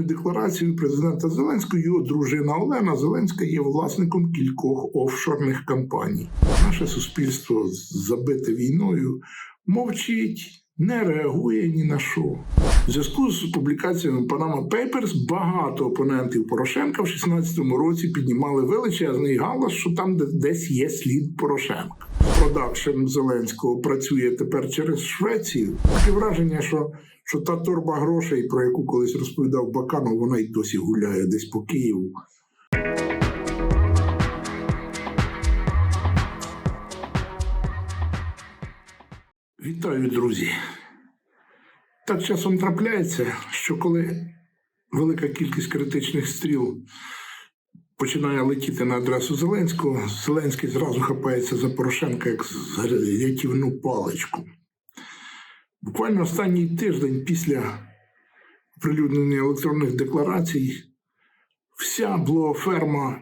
поданою декларацією президента Зеленського його дружина Олена Зеленська є власником кількох офшорних компаній. Наше суспільство забите війною мовчить. Не реагує ні на що. В зв'язку з публікаціями Panama Papers багато опонентів Порошенка в 16-му році піднімали величезний галас, що там десь є слід Порошенка. Продакшн Зеленського працює тепер через Швецію. Таке враження, що, що та торба грошей, про яку колись розповідав Баканов, вона й досі гуляє десь по Києву. Вітаю, друзі. Так часом трапляється, що коли велика кількість критичних стріл починає летіти на адресу Зеленського, Зеленський зразу хапається за Порошенка як за рятівну паличку. Буквально останній тиждень після оприлюднення електронних декларацій вся блогоферма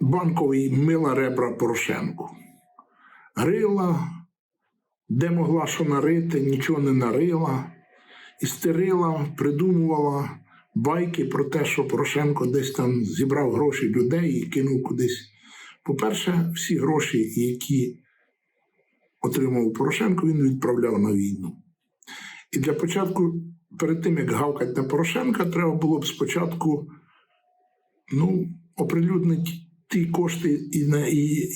банкової мила ребра Порошенку. Рила, де могла що нарити, нічого не нарила, істерила, придумувала байки про те, що Порошенко десь там зібрав гроші людей і кинув кудись. По-перше, всі гроші, які отримав Порошенко, він відправляв на війну. І для початку, перед тим як гавкати на Порошенка, треба було б спочатку ну, оприлюднити ті кошти,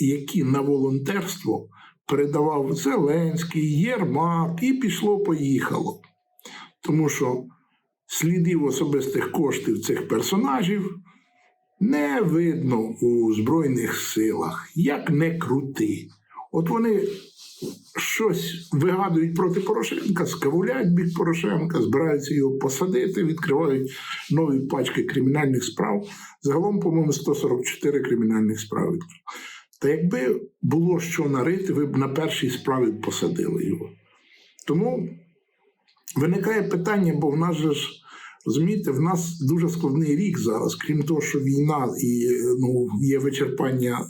які на волонтерство передавав Зеленський, Єрмак, і пішло-поїхало. Тому що слідів особистих коштів цих персонажів не видно у Збройних силах, як не крути. От вони щось вигадують проти Порошенка, скавуляють бік Порошенка, збираються його посадити, відкривають нові пачки кримінальних справ. Загалом, по-моєму, 144 кримінальних справ. Та якби було що нарити, ви б на першій справі посадили його. Тому виникає питання, бо в нас же ж, розумієте, в нас дуже складний рік зараз, крім того, що війна і ну, є вичерпання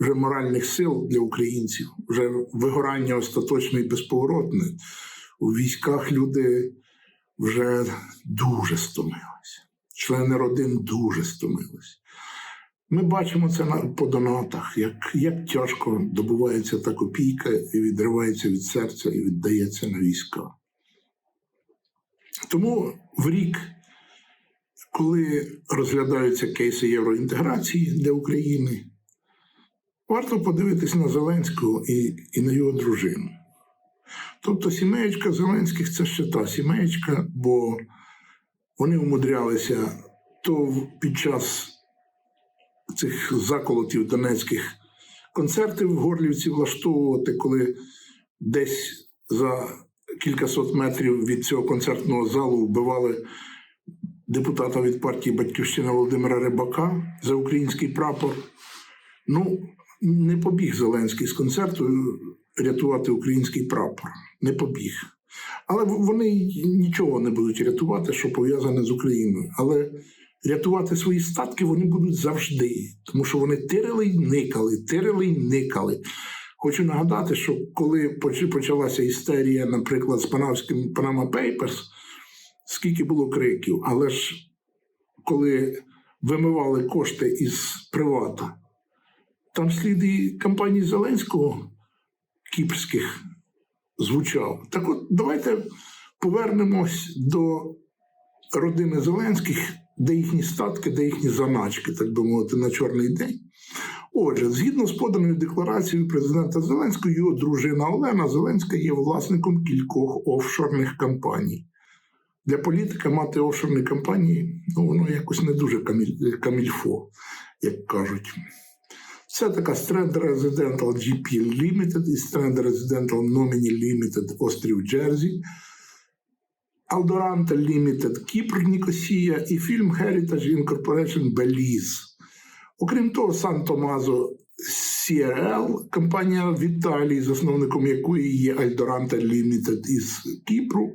вже моральних сил для українців, вже вигорання остаточне і безповоротне. У військах люди вже дуже стомилися. Члени родин дуже стомилися. Ми бачимо це на, по донатах, як, як тяжко добувається та копійка і відривається від серця і віддається на війська. Тому в рік, коли розглядаються кейси євроінтеграції для України, варто подивитись на Зеленського і, і на його дружину. Тобто сімеєчка Зеленських це ще та сімеєчка, бо вони умудрялися то під час цих заколотів донецьких концерти в Горлівці влаштовувати, коли десь за кількасот метрів від цього концертного залу вбивали депутата від партії Батьківщина Володимира Рибака за український прапор. Ну, не побіг Зеленський з концерту рятувати український прапор. Не побіг. Але вони нічого не будуть рятувати, що пов'язане з Україною. Але рятувати свої статки вони будуть завжди, тому що вони тирили й никали, тирили й никали. Хочу нагадати, що коли почалася істерія, наприклад, з панамським Panama Papers, скільки було криків, але ж коли вимивали кошти із привата, там слід і кампанії Зеленського кіпрських звучав. Так от давайте повернемось до родини Зеленських, де їхні статки, де їхні заначки, так би мовити, на чорний день. Отже, згідно з поданою декларацією президента Зеленського, його дружина Олена Зеленська є власником кількох офшорних компаній. Для політика мати офшорні компанії, ну воно якось не дуже каміль, камільфо, як кажуть. Це така Strand Residential GP Limited і Strand Residential Nominee Limited Острів Джерзі, Aldorante Limited Кіпр Нікосія і фільм Heritage Incorporation Belize. Окрім того, Сан Томазо CRL, компанія в Італії, засновником якої є Альдоранта Limited із Кіпру,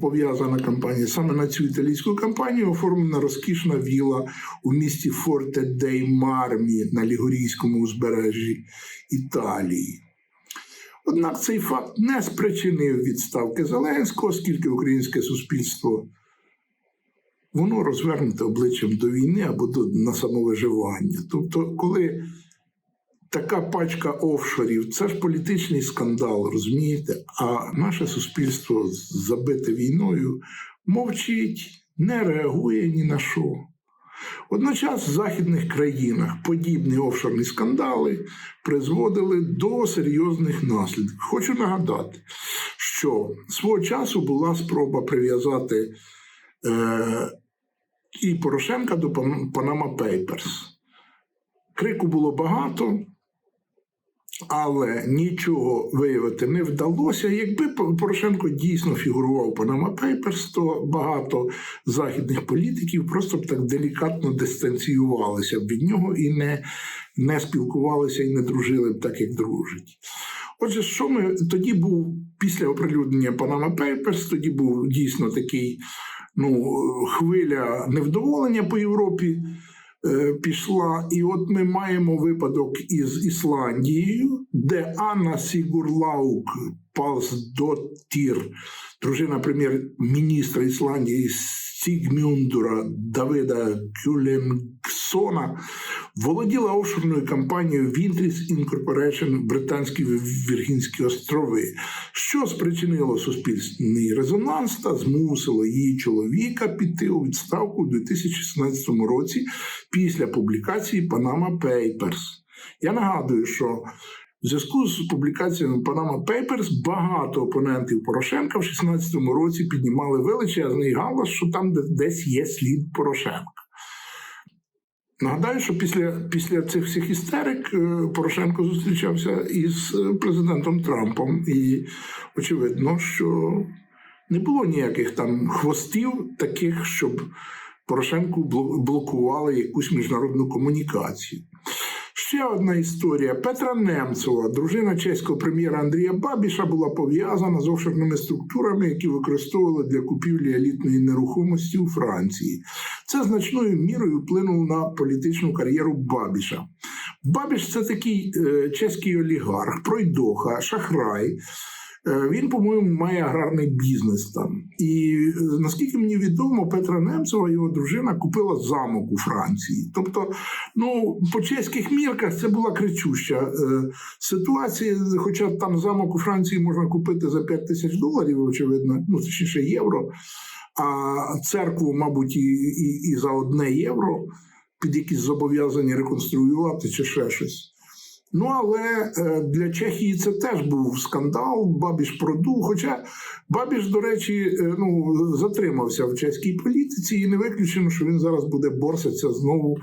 пов'язана компанія. Саме на цю італійську компанію оформлена розкішна віла у місті Форте дей Мармі на Лігурійському узбережжі Італії. Однак цей факт не спричинив відставки Зеленського, оскільки українське суспільство воно розвернуте обличчям до війни або до на самовиживання. Тобто, коли така пачка офшорів, це ж політичний скандал, розумієте? А наше суспільство забите війною мовчить, не реагує ні на що. Водночас в західних країнах подібні офшорні скандали призводили до серйозних наслідків. Хочу нагадати, що свого часу була спроба прив'язати е, і Порошенка до Пан- Panama Papers. Крику було багато, але нічого виявити не вдалося. Якби Порошенко дійсно фігурував Panama Papers, то багато західних політиків просто б так делікатно дистанціювалися б від нього і не, не спілкувалися і не дружили б так, як дружать. Отже, що ми тоді був після оприлюднення Panama Papers, тоді був дійсно такий ну, хвиля невдоволення по Європі е, пішла. І от ми маємо випадок із Ісландією, де Анна Сігурлаук Палсдоттір, дружина прем'єр-міністра Ісландії Сігмюндура Давида Кюленксона, володіла офшорною компанією Вінтріс Incorporation Британські Віргінські острови, що спричинило суспільний резонанс та змусило її чоловіка піти у відставку у 2016 році після публікації Panama Papers. Я нагадую, що в зв'язку з публікаціями Panama Papers багато опонентів Порошенка в 2016 році піднімали величезний галас, що там де- десь є слід Порошенка. Нагадаю, що після, після цих всіх істерик е, Порошенко зустрічався із е, президентом Трампом, і очевидно, що не було ніяких там хвостів, таких, щоб Порошенку бло- блокували якусь міжнародну комунікацію. Ще одна історія. Петра Немцова, дружина чеського прем'єра Андрія Бабіша, була пов'язана з офшорними структурами, які використовували для купівлі елітної нерухомості у Франції. Це значною мірою вплинуло на політичну кар'єру Бабіша. Бабіш це такий е, чеський олігарх, пройдоха, шахрай. Е, Він, по-моєму, має аграрний бізнес там. І е, наскільки мені відомо, Петра Немцева, його дружина, купила замок у Франції. Тобто, ну, по чеських мірках це була кричуща е, ситуація. Хоча там замок у Франції можна купити за 5 тисяч доларів, очевидно, ну точніше євро. А церкву, мабуть, і, і, і за одне євро під якісь зобов'язані реконструювати чи ще щось. Ну, але е, для Чехії це теж був скандал. Бабіш продув. Хоча Бабіш, до речі, е, ну, затримався в чеській політиці, і не виключено, що він зараз буде борситися знову,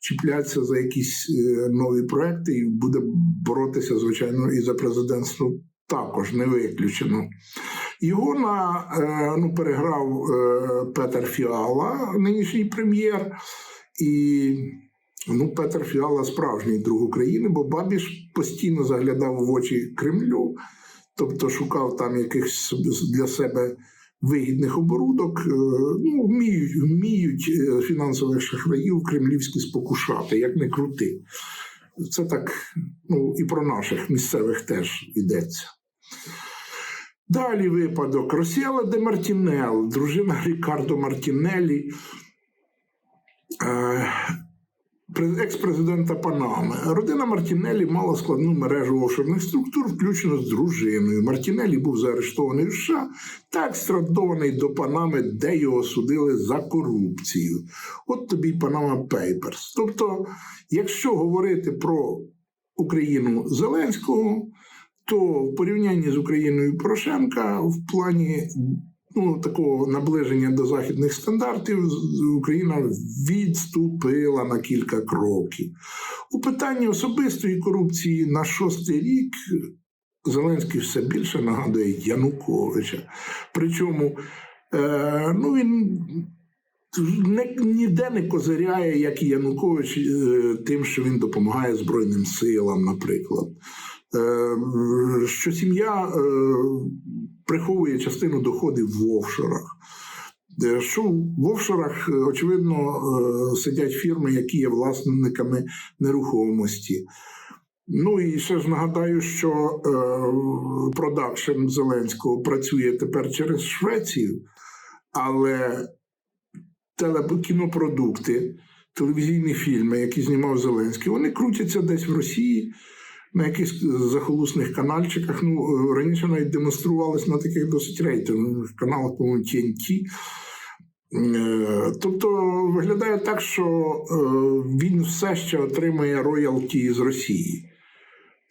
чіплятися за якісь е, нові проекти і буде боротися, звичайно, і за президентство також не виключено. Його на, ну, переграв Петер Фіала, нинішній прем'єр. І ну, Петер Фіала справжній друг України, бо Бабіш постійно заглядав в очі Кремлю, тобто шукав там якихось для себе вигідних оборудок. Е, Ну, вміють, вміють е, фінансових шахраїв кремлівські спокушати, як не крути. Це так, ну і про наших місцевих теж йдеться. Далі випадок. Росіала де Мартінел, дружина Рікардо Мартінелі, е, екс-президента Панами. Родина Мартінелі мала складну мережу офшорних структур, включно з дружиною. Мартінелі був заарештований в США та екстрадований до Панами, де його судили за корупцію. От тобі Панама Papers. Тобто, якщо говорити про Україну Зеленського, то в порівнянні з Україною Порошенка в плані ну, такого наближення до західних стандартів Україна відступила на кілька кроків. У питанні особистої корупції на шостий рік Зеленський все більше нагадує Януковича. Причому е, ну, він не, ніде не козиряє, як і Янукович, е, тим, що він допомагає Збройним силам, наприклад. Е, що сім'я е, приховує частину доходів в офшорах. Е, Що в офшорах, е, очевидно, е, сидять фірми, які є власниками нерухомості. Ну і ще ж нагадаю, що продакшн Зеленського працює тепер через Швецію, але кінопродукти, телевізійні фільми, які знімав Зеленський, вони крутяться десь в Росії. На якихось захолусних канальчиках. Ну, е, раніше навіть демонструвалися на таких досить рейтингових каналах, по-моєму, TNT. Е, Тобто виглядає так, що е, він все ще отримує роялті з Росії.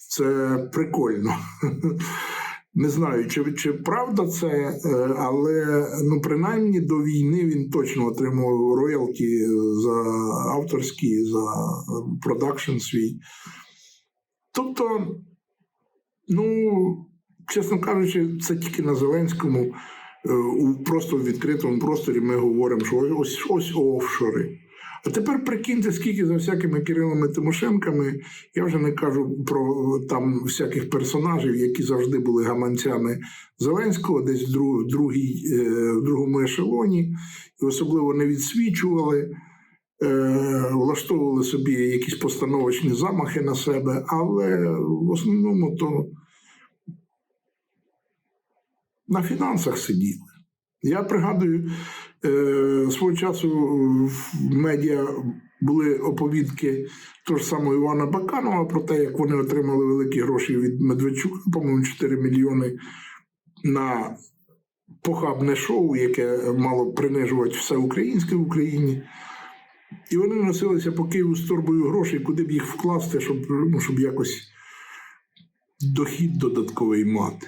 Це прикольно. Не знаю, чи, чи правда це, але ну, принаймні до війни він точно отримував роялті за авторські, за продакшн свій. Тобто, ну, чесно кажучи, це тільки на Зеленському. Е, У просто в відкритому просторі ми говоримо, що ось ось офшори. А тепер прикиньте, скільки за всякими Кирилами Тимошенками, я вже не кажу про там всяких персонажів, які завжди були гаманцями Зеленського, десь в, другій, е, в другому ешелоні, і особливо не відсвічували, влаштовували собі якісь постановочні замахи на себе, але в основному то на фінансах сиділи. Я пригадую, е, свого часу в медіа були оповідки того ж самого Івана Баканова про те, як вони отримали великі гроші від Медведчука, по-моєму, 4 мільйони на похабне шоу, яке мало принижувати все українське в Україні. І вони носилися по Києву з торбою грошей, куди б їх вкласти, щоб, ну, щоб якось дохід додатковий мати.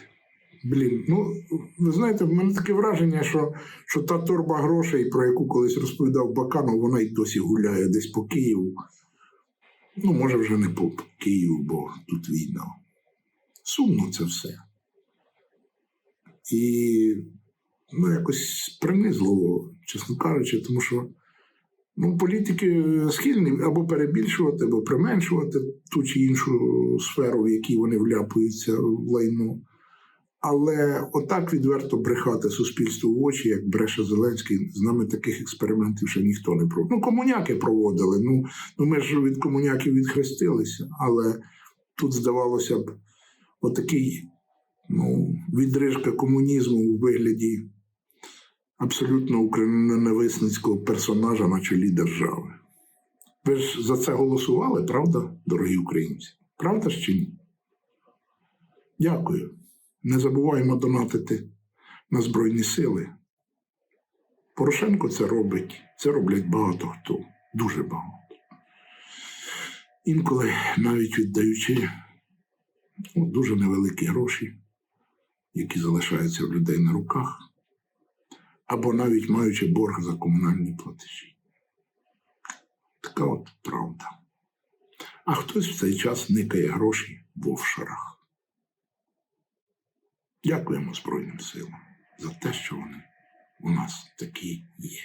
Блін, ну ви знаєте, в мене таке враження, що, що та торба грошей, про яку колись розповідав Баканов, вона й досі гуляє десь по Києву. Ну, може, вже не по Києву, бо тут війна. Сумно це все. І ну, якось принизливо, чесно кажучи, тому що ну, політики схильні або перебільшувати, або применшувати ту чи іншу сферу, в якій вони вляпуються в лайно. Але отак відверто брехати суспільству в очі, як бреше Зеленський, з нами таких експериментів ще ніхто не проводив. Ну, комуняки проводили. Ну, ну ми ж від комуняків відхрестилися, але тут здавалося б, отакий ну, відрижка комунізму у вигляді абсолютно україноненависницького персонажа на чолі держави. Ви ж за це голосували, правда, дорогі українці? Правда ж чи ні? Дякую. Не забуваємо донатити на Збройні Сили. Порошенко це робить. Це роблять багато хто. Дуже багато. Інколи навіть віддаючи ну, дуже невеликі гроші, які залишаються в людей на руках, або навіть маючи борг за комунальні платежі. Така от правда. А хтось в цей час никає гроші в офшорах. Дякуємо Збройним силам за те, що вони у нас такі є.